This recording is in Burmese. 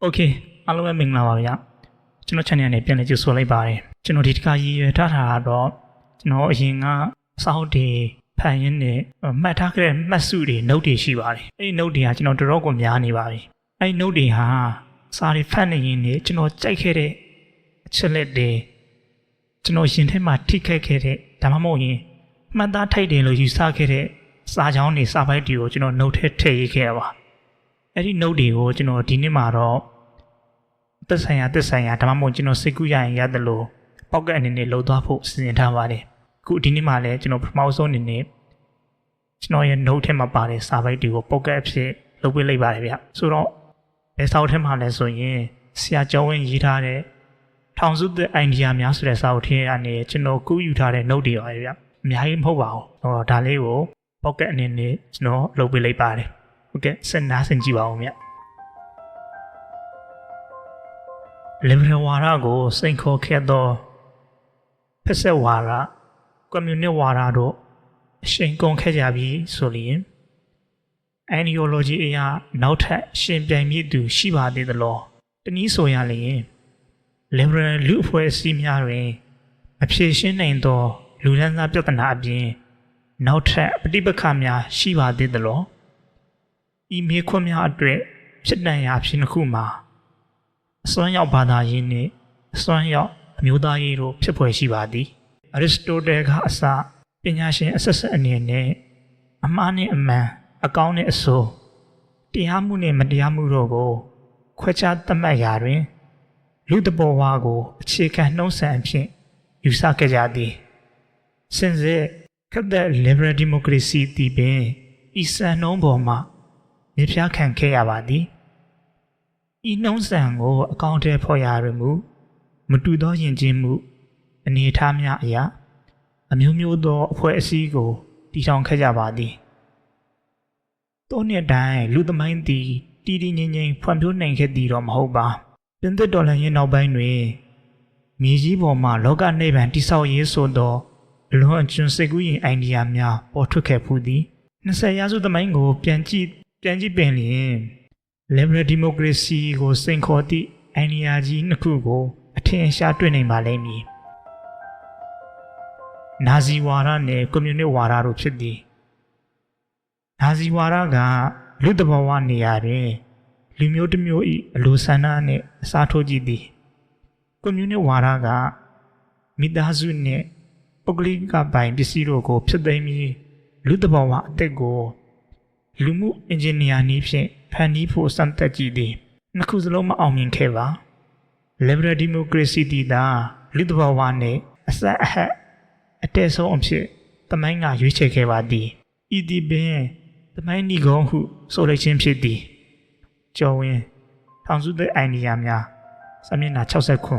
โอเคအားလုံးပဲမင်္ဂလာပါဗျာကျွန်တော် channel နဲ့ပြန်လည်ကြိုဆိုလိုက်ပါတယ်ကျွန်တော်ဒီတစ်ခါရည်ရွယ်ထားတာကတော့ကျွန်တော်အရင်ကစောက်တွေဖန်ရင်းနဲ့မှတ်ထားခဲ့တဲ့မှတ်စုတွေ note တွေရှိပါတယ်အဲ့ဒီ note တွေကကျွန်တော်တော်တော်ကိုများနေပါပြီအဲ့ဒီ note တွေဟာစာတွေဖတ်နေရင်ねကျွန်တော်ကြိုက်ခဲ့တဲ့အချက်လက်တွေကျွန်တော်ရင်ထဲမှာထိခိုက်ခဲ့တဲ့ဒါမှမဟုတ်ရင်မှတ်သားထိုက်တယ်လို့ယူဆခဲ့တဲ့စာကြောင်းတွေစာပိုက်တွေကိုကျွန်တော် note ထဲထည့်ရေးခဲ့ရပါ အဲ့ဒီ note တွေကိုကျွန်တော်ဒီနေ့မှာတော့ သက်ဆိုင်ရာသက်ဆိုင်ရာဒါမှမဟုတ်ကျွန်တော်စိတ်ကူးရရင်ရတယ်လို့ပောက်ကအနေနဲ့လှုပ်သွားဖို့စီစဉ်ထားပါတယ်အခုဒီနေ့မှာလည်းကျွန်တော်ပထမဆုံးအနေနဲ့ကျွန်တော်ရဲ့ note ထဲမှာပါတဲ့စာပိုက်တွေကိုပောက်ကအဖြစ်လုပ်ပေးလိုက်ပါတယ်ဗျဆိုတော့ဘယ်စာအုပ်ထဲမှာလဲဆိုရင်ဆရာကျောင်းဝင်းရေးထားတဲ့ထောင်စုတဲ့ idea များဆိုတဲ့စာအုပ်ထဲကနေကျွန်တော်ကူးယူထားတဲ့ note တွေပါပဲဗျအများကြီးမဟုတ်ပါဘူးဟောဒါလေးကိုပောက်ကအနေနဲ့ကျွန်တော်လုပ်ပေးလိုက်ပါတယ်ဟုတ်ကဲ့ဆက်နားဆင်ကြည့်ပါဦးမြတ် လင်ဘရဝါရကိုစိန်ခေါ်ခဲ့သောဖက်ဆက်ဝါရကွန်မြူနစ်ဝါရတို့အရှိန်ကုန်ခဲ့ကြပြီဆိုလျင် ideology အရာနောက်ထပ်ရှင်ပြိုင်မြစ်သူရှိပါသေးသလားတနည်းဆိုရလျင် liberal လူအဖွဲ့အစည်းများတွင်အဖြေရှင်းနိုင်သော လူဒန်းစားပြဿနာအပြင်နောက်ထပ်ပဋိပက္ခများရှိပါသေးသလားဤမေခွန်းများအတွက်ဖြစ်တန်ရာဖြစ်တစ်ခုမှာ အစွမ်းရောက်ဘာသာရေးနှင့်အစွမ်းရောက်အမျိုးသားရေးတို့ဖြစ်ဖွယ်ရှိပါသည်အရစ္စတိုတယ်ကအစပညာရှင်အဆက်ဆက်အနေနဲ့အမှားနဲ့အမှန်အကောင်းနဲ့အဆိုးတရားမှုနဲ့မတရားမှုတို့ကို ခွဲခြားသတ်မှတ်ရာတွင် လူတဘောဝါကိုအခြေခံနှုံးဆန်အဖြစ်ယူဆခဲ့ကြသည်စင်စစ်ခက်တဲ့ liberal democracy တည်ပင်ဤစံနှုံးပေါ်မှာမြေဖျားခံခဲ့ရပါသည် ဤနှုံးဆန်ကိုအကောင့်ထဲဖော်ရရမှု မတူသောယဉ်ကျေးမှု အနေအထားများအရာအမျိုးမျိုးသောအဖွဲ့အစည်းကိုတည်ထောင်ခဲ့ကြပါသည်တောနှစ်တိုင်းလူသမိုင်းသည်တည်တည်ငြိမ်ငြိမ်ဖွံ့ဖြိုးနိုင်ခဲ့သည်တော့မဟုတ်ပါပြင်သစ်ဒေါ်လာရင်းနောက်ပိုင်းတွင်မြေကြီးပေါ်မှလောကနိဗ္ဗာန်တိဆောက်ရေးဆိုသောအလွန်အကျွံစိတ်ကူးရင်အိုင်ဒီယာများပေါ်ထွက်ခဲ့ဖူးသည်20ရာစုသမိုင်းကိုပြန်ကြည့်ပြန်ကြည့်ပင်လျင် liberal democracy ကိုစိန်ခေါ်သည့်အိုင်ဒီယာကြီးနှစ်ခုကို အထင်ရှားတွေ့နိုင်ပါလိမ့်မည်နာဇီဝါဒနဲ့ကွန်မြူနစ်ဝါဒတို့ဖြစ်သည်နာဇီဝါဒကလူတဘောဝနေရာတွင်လူမျိုးတစ်မျိုး၏အလိုဆန္ဒနှင့်အစားထိုးကြည့်သည်ကွန်မြူနစ်ဝါဒကမိသားစုနှင့်ပုဂ္ဂလိကပိုင်ပစ္စည်းတို့ကိုဖျက်သိမ်းပြီးလူတဘောဝအသက်ကိုလူမှုအင်ဂျင်နီယာနည်းဖြင့် ဖန်တီးဖို့စံတက်ကြည့်သည်နှစ်ခုစလုံးမအောင်မြင်ခဲ့ပါ liberal democracy တည်တာလူတဘောဝနဲ့အဆက်အဟက်အတဲဆုံးအဖြစ်တမိုင်းကရွေးချယ်ခဲ့ပါသည်ဤဒီပင်တမိုင်းနီကုန်းဟုဆိုလိုက်ခြင်းဖြစ်သည်ကျော်ဝင်းထောင်စုတဲ့အိုင်ဒီယာများစာမျက်နှာ60ခု